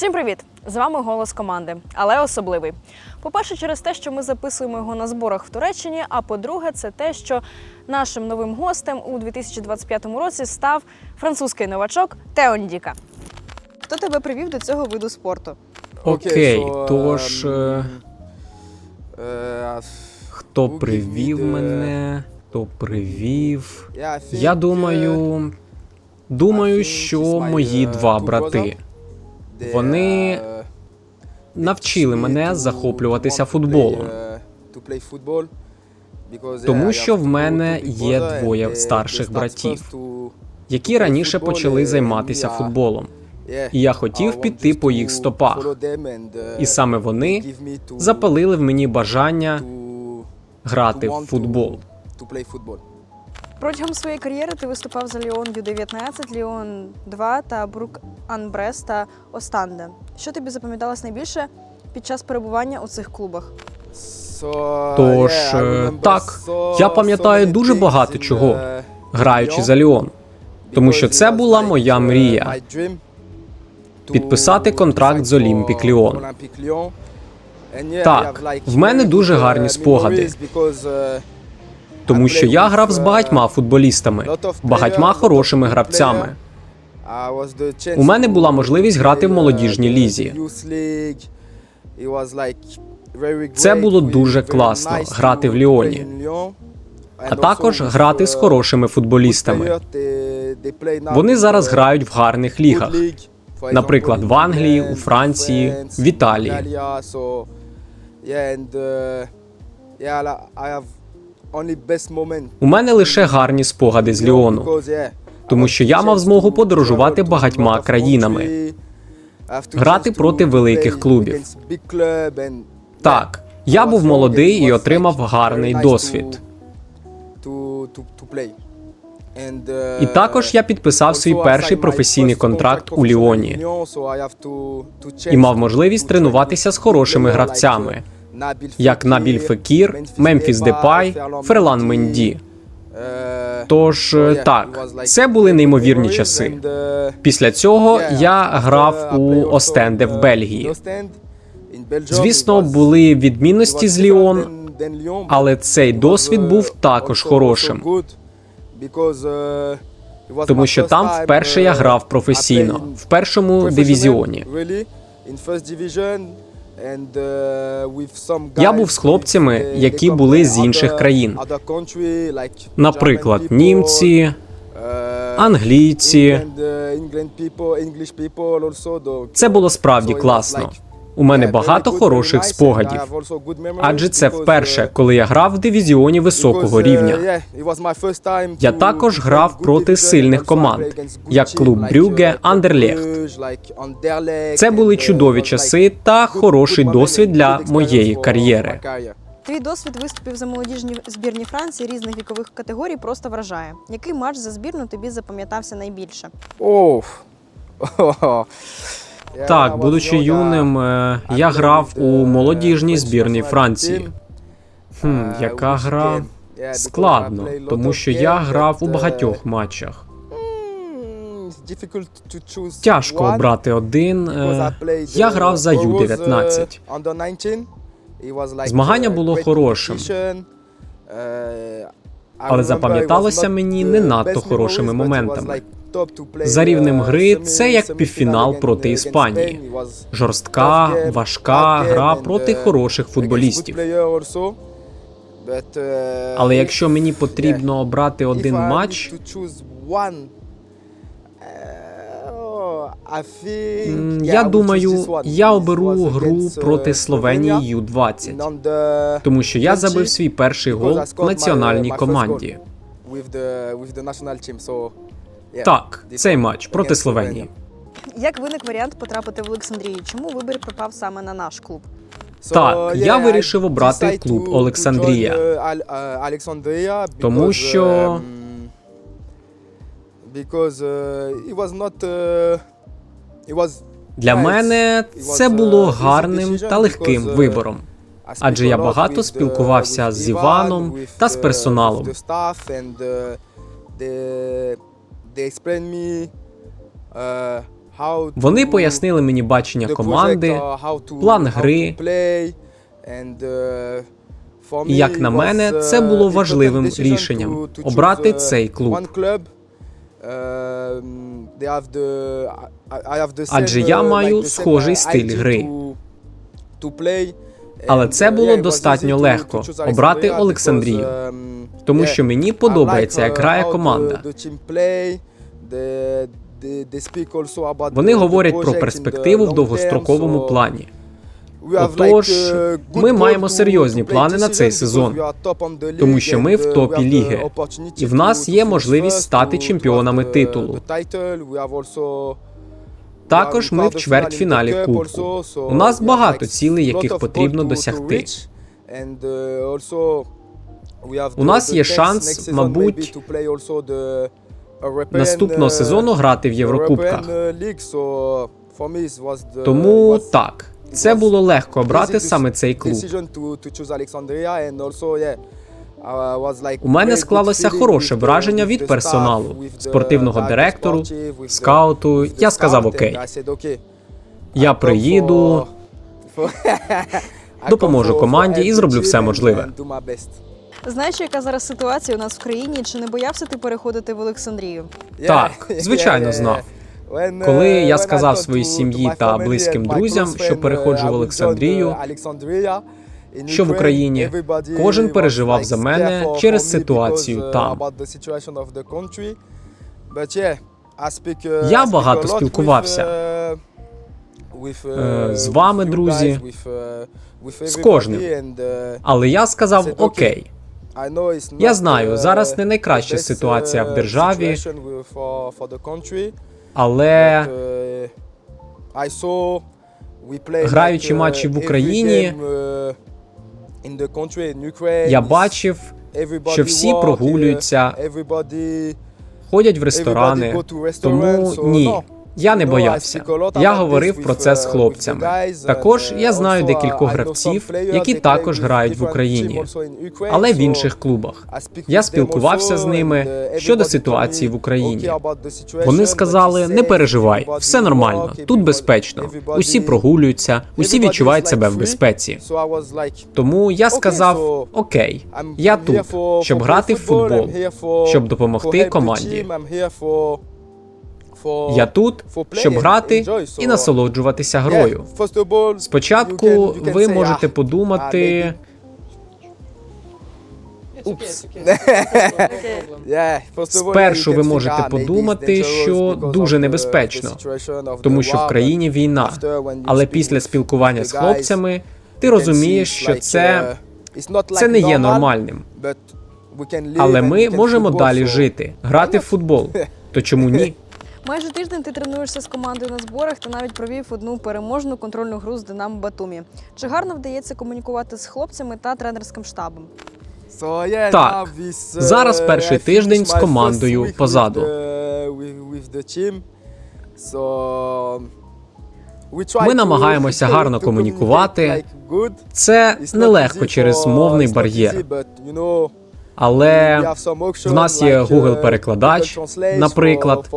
Всім привіт! З вами голос команди, але особливий. По-перше, через те, що ми записуємо його на зборах в Туреччині. А по-друге, це те, що нашим новим гостем у 2025 році став французький новачок Теон Діка. Хто тебе привів до цього виду спорту? Окей, тож um, е, uh, хто привів the- мене, хто привів. Я думаю, думаю, що мої два брати Вони uh, навчили мене захоплюватися футболом. yeah, Тому що в мене є двоє старших братів, які раніше почали е, займатися футболом. І я хотів піти по їх стопах. І саме вони запалили в мені бажання грати в футбол. Протягом своєї кар'єри ти виступав за Ліон Ю-19, Ліон 2 та Брук Анбрес та Останде. Що тобі запам'яталось найбільше під час перебування у цих клубах? Тож, е, так, я пам'ятаю дуже багато чого, uh, граючи за Ліон. Тому що це була моя uh, мрія. Підписати контракт з. And yeah, Так, в мене дуже гарні спогади. Тому що я грав з багатьма футболістами, багатьма хорошими гравцями. У мене була можливість грати в молодіжній лізі. Це було дуже класно грати в Ліоні. А також грати з хорошими футболістами. Вони зараз грають в гарних лігах. Наприклад, в Англії, у Франції, в Італії. У мене лише гарні спогади з Ліону. Тому що я мав змогу подорожувати багатьма країнами. Грати проти великих клубів. Так, я був молодий і отримав гарний досвід. uh, І також я підписав свій перший професійний контракт у Ліоні і мав можливість тренуватися з хорошими гравцями, uh, як Набіль Фекір, Мемфіс Депай, Ферлан. Менді. Е, Тож е, так, це були неймовірні часи. uh, Після цього я грав у Остенде в uh, Бельгії. Звісно, були відмінності з Ліон, але цей досвід uh, був також хорошим. uh, Тому що там вперше я uh, грав професійно, в першому дивізіоні. Uh, Я був з хлопцями, uh, які були з інших країн. Наприклад, німці, uh, англійці. Uh. Це було справді класно. У мене багато хороших спогадів. Адже це вперше, uh, коли я грав в дивізіоні високого uh, рівня. Я також грав проти сильних команд, good як клуб like, Брюгге, uh, Андерлехт. Це були uh, чудові часи та хороший досвід для моєї кар'єри. Твій досвід виступів за молодіжні збірні Франції різних вікових категорій просто вражає. Який матч за збірну тобі запам'ятався найбільше? Ох. Так, будучи юним, е, я грав у молодіжній збірній Франції. Хм, яка гра? Складно, тому що я грав у багатьох матчах. Тяжко обрати один. е, Я грав за Ю-19. Змагання було хорошим. Але запам'яталося мені не надто хорошими моментами. За рівнем гри це як півфінал проти Іспанії. Жорстка, важка гра проти хороших футболістів. Але якщо мені потрібно обрати один матч, я думаю, я оберу гру проти Словенії Ю-20, тому що я забив свій перший гол в національній команді. Так, цей матч проти Словенії. Як виник варіант потрапити в Олександрію? Чому вибір припав саме на наш клуб? Так, я вирішив обрати клуб Олександрія. Тому що- Для мене це було гарним та легким вибором. Адже я багато спілкувався з Іваном та з персоналом. Вони пояснили мені бачення команди, uh, план гри. uh, І як на мене, це uh, було важливим рішенням обрати uh, цей клуб. Um, Адже я uh, маю схожий uh, стиль гри. Але це uh, було достатньо легко обрати Олександрію, um, тому що мені подобається, як uh, грає команда. Вони говорять про перспективу в довгостроковому плані. Отож, uh, ми маємо серйозні плани на цей сезон, тому що ми в uh, топі ліги. І в нас є можливість стати чемпіонами титулу. Також ми в чвертьфіналі Кубку. У нас багато цілей, яких потрібно досягти. uh, У нас є шанс, мабуть, Наступного uh, сезону грати в Єврокубках. Uh, Тому так, це було легко обрати саме цей клуб. У мене склалося хороше враження від персоналу, спортивного директору, скауту. Я сказав окей. Я приїду, Допоможу команді і зроблю все можливе. Знаючи, яка зараз ситуація у нас в країні, чи не боявся ти переходити в Олександрію? Так, звичайно, знав. Коли uh, я сказав своїй сім'ї та близьким друзям, що переходжу uh, в Олександрію, uh, що в Україні, кожен переживав за мене через ситуацію uh, там. uh, Я багато спілкувався. uh, Е, uh, з вами, друзі, uh, з кожним. uh, Але я сказав окей. Я знаю, uh, зараз не найкраща ситуація в uh, державі, але uh, Граючи uh, матчі в Україні, я бачив, що всі прогулюються, uh, ходять в ресторани. Тому ні. Я не боявся. Я говорив про це з uh, хлопцями. Також я uh, знаю декількох гравців, які також грають в Україні, але в інших клубах. Я спілкувався з ними uh, щодо ситуації в Україні. Вони сказали: не переживай, все нормально, тут безпечно. Усі прогулюються, усі відчувають себе в безпеці. Тому я сказав: Окей, я тут, щоб грати в футбол, щоб допомогти команді. Я тут, щоб грати і насолоджуватися грою. Спочатку ви можете ah, подумати. All, Спершу ви можете ah, подумати, що дуже небезпечно, тому що в країні війна. Але після спілкування з хлопцями ти розумієш, що це, uh, це не є нормальним. Але ми можемо далі жити, грати в футбол. То чому ні? Майже тиждень ти тренуєшся з командою на зборах та навіть провів одну переможну контрольну гру з Динамо Батумі. Чи гарно вдається комунікувати з хлопцями та тренерським штабом? Так. Зараз перший тиждень з командою позаду. Ми намагаємося гарно комунікувати. Це нелегко через мовний бар'єр. Але в нас є Google uh, перекладач, наприклад.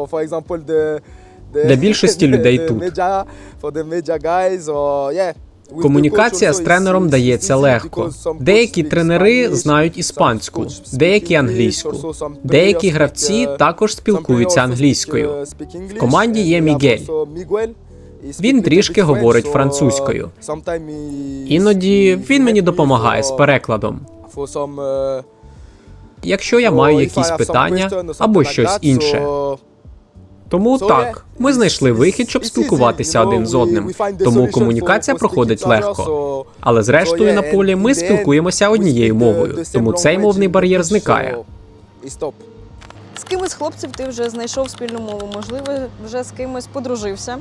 Для більшості людей тут. Комунікація з тренером дається легко. Деякі тренери знають іспанську, деякі англійську. Деякі гравці uh, також спілкуються англійською. uh, В команді є Мігель. Він трішки говорить французькою. uh, Іноді він мені допомагає з перекладом. Якщо я маю якісь питання або щось інше. Тому так, ми знайшли вихід, щоб спілкуватися один з одним. Тому комунікація проходить легко. Але зрештою на полі ми спілкуємося однією мовою, тому цей мовний бар'єр зникає. З ким із хлопців ти вже знайшов спільну мову? Можливо, вже з кимось подружився?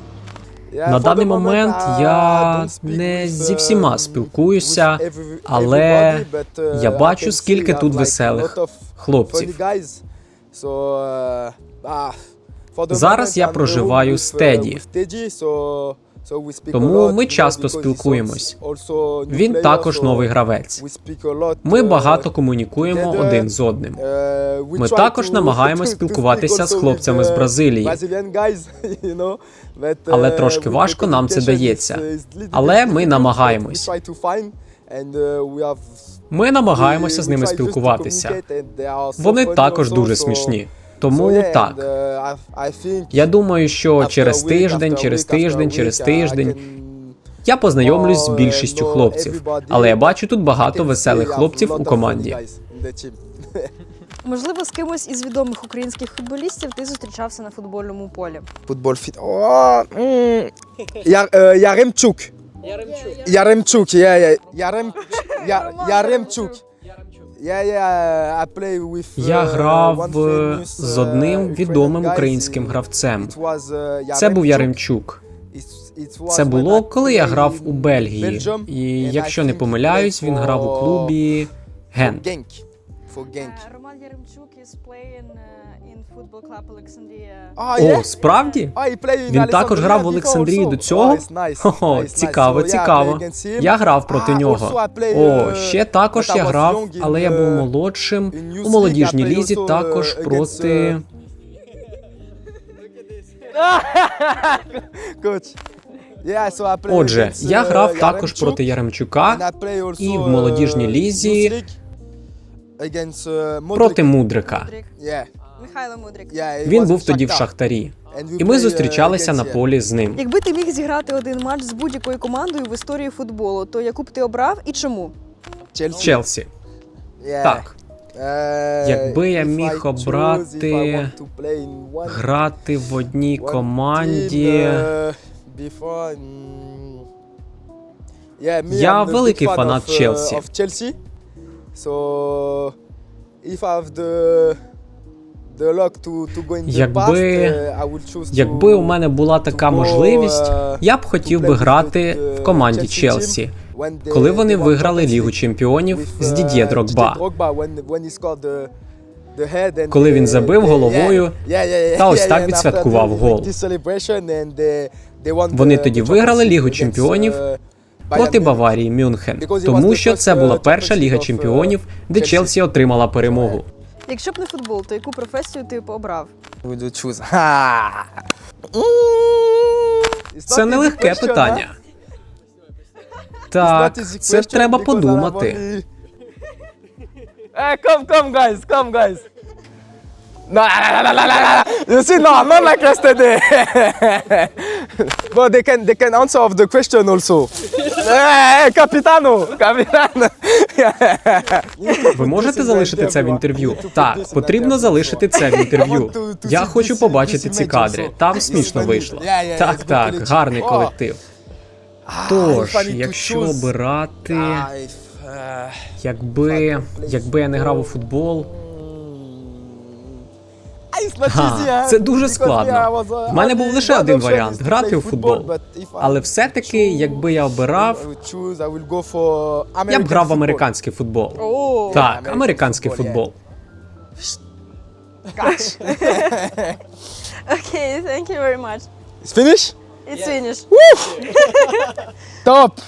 На даний момент я не зі um, всіма спілкуюся, але uh, я бачу, скільки тут веселих хлопців. uh, ah, Зараз я проживаю with, з uh, Тому ми часто спілкуємось. Він також новий гравець. Ми uh, багато комунікуємо один з одним. Uh, Ми також намагаємось спілкуватися з хлопцями з uh, Бразилії. Але uh, трошки важко нам це дається. Але ми намагаємось. uh, Ми намагаємося з ними спілкуватися. Вони також дуже смішні. So Тому yeah, так. and, uh, I- I think Я думаю, що через week, тиждень, через week, тиждень, week, через тиждень я познайомлюсь з більшістю хлопців. Але я бачу тут багато веселих хлопців у команді. Можливо, з кимось із відомих українських футболістів ти зустрічався на футбольному полі. Футбол фіт. Е, Яремчук. Яремчук, yeah, yeah. Ярем, Яремчук. Я uh, грав one е, з одним відомим українським гравцем. Це був. Яремчук. Це було, коли я грав у Бельгії. І якщо не помиляюсь, він грав у клубі Генк. Гент. For Genk. Роман Яремчук is playing in football club Олександрія. Ah, О, справді? Ah, he played in Він також Alexandria грав в Олександрії also. до цього. Oh, nice. цікаво, So, yeah, I цікаво. play against him. Я грав проти Ah, нього. also I play, О, uh, ще також я грав, але я був uh, молодшим у молодіжній лізі, also, uh, також against, проти. Play Отже, against, я uh, грав також проти Яремчука I play also, і в uh, молодіжній лізі проти Мудрика. Михайло Мудрик. Він був тоді в Шахтарі. І ми uh, зустрічалися на полі з ним. Якби ти міг зіграти один матч з будь-якою командою в історії футболу, то яку б ти обрав і чому? Челсі. Так. Uh, Якби я міг обрати Грати в одній команді. Я великий фанат Челсі. Якби- uh, у мене була така можливість, uh, я б хотів би грати в команді Челсі, коли вони виграли Лігу Чемпіонів з uh, Дід'є Дрогба. Коли він забив головою та ось так відсвяткував гол. Вони тоді виграли Лігу Чемпіонів uh, проти. Баварії Мюнхен, тому що це uh, була перша Ліга uh, Чемпіонів, де Chelsea. Челсі отримала перемогу. Якщо б не футбол, то яку професію ти б обрав? Mm, Це not не easy легке question, huh? питання. Так, це треба подумати. only- Hey, come, come, guys, come, No, la, la, la, la. You see, no, not like yesterday. but they can, they can answer of the question also. hey, capitano, capitano. Ви можете залишити це в інтерв'ю? Так, потрібно залишити це в інтерв'ю. Я хочу побачити ці кадри. Там смішно вийшло. Так, так, гарний колектив. Тож, якщо обирати, uh, якби, якби я не грав у футбол, Ха, це дуже складно. uh, В мене був лише один варіант грати у футбол. Але все-таки, якби я обирав, я б грав в американський футбол. Так, американський футбол. окей, thank you very much. It's finished? It's finished. Top!